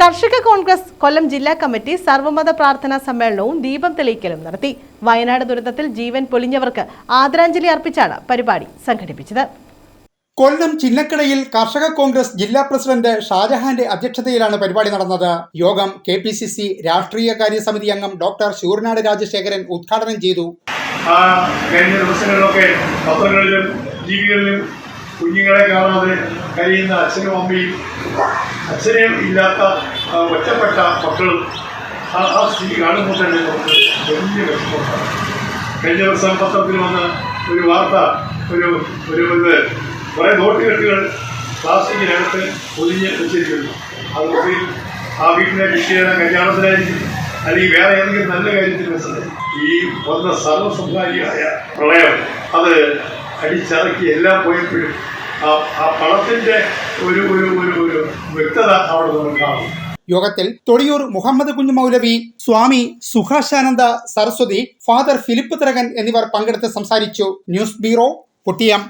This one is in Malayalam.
കർഷക കോൺഗ്രസ് കൊല്ലം ജില്ലാ കമ്മിറ്റി സർവമത പ്രാർത്ഥനാ സമ്മേളനവും ദീപം തെളിയിക്കലും നടത്തി. വയനാട് ദുരന്തത്തിൽ ജീവൻ പൊലിഞ്ഞവർക്ക് ആദരാഞ്ജലി അർപ്പിച്ചാണ് പരിപാടി സംഘടിപ്പിച്ചത്. കൊല്ലം ചിന്നക്കടയിൽ കർഷക കോൺഗ്രസ് ജില്ലാ പ്രസിഡന്റ് ഷാജഹാന്റെ അധ്യക്ഷതയിലാണ് പരിപാടി നടന്നത്. യോഗം കെ പി സി സി രാഷ്ട്രീയകാര്യ സമിതി അംഗം ഡോക്ടർ ശൂർനാട് രാജശേഖരൻ ഉദ്ഘാടനം ചെയ്തു. കഴിഞ്ഞ ദിവസങ്ങളിലൊക്കെ പത്രങ്ങളിലും ടിവികളിലും കുഞ്ഞുങ്ങളെ കാണാതെ കഴിയുന്ന അച്ഛനും അമ്മയും അച്ഛനെയും ഇല്ലാത്ത ഒറ്റപ്പെട്ട മക്കളും ആ ആ സ്ഥിതി കാണുമ്പോൾ തന്നെ നമുക്ക് വലിയ വിഷമമാണ് കഴിഞ്ഞ ദിവസം പത്രത്തിൽ വന്ന ഒരു വാർത്ത ഒരു ഒരു ഇത് കുറേ നോട്ടുകെട്ടുകൾ പ്ലാസ്റ്റിക്കിനകത്ത് പൊതിഞ്ഞ് വെച്ചിരിക്കുന്നു. അത് ആ വീട്ടിലെ വിഷയം കല്യാണത്തിലായിരിക്കും അല്ലെങ്കിൽ വേറെ ഏതെങ്കിലും നല്ല കാര്യത്തിന് വെച്ചത്. ഈ വന്ന സർവസംഹാരിയായ പ്രളയം അത് അടിച്ചിറക്കി എല്ലാം പോയപ്പോഴും ആ പണത്തിന്റെ ഒരു ഒരു ഒരു വ്യക്തത അവിടെ നമുക്ക് യോഗത്തിൽ തൊടിയൂർ മുഹമ്മദ് കുഞ്ഞു മൗലവി സ്വാമി സുഹാശാനന്ദ സരസ്വതി ഫാദർ ഫിലിപ്പ് തിറകൻ എന്നിവർ പങ്കെടുത്ത് സംസാരിച്ചു. News bureau കുട്ടിയം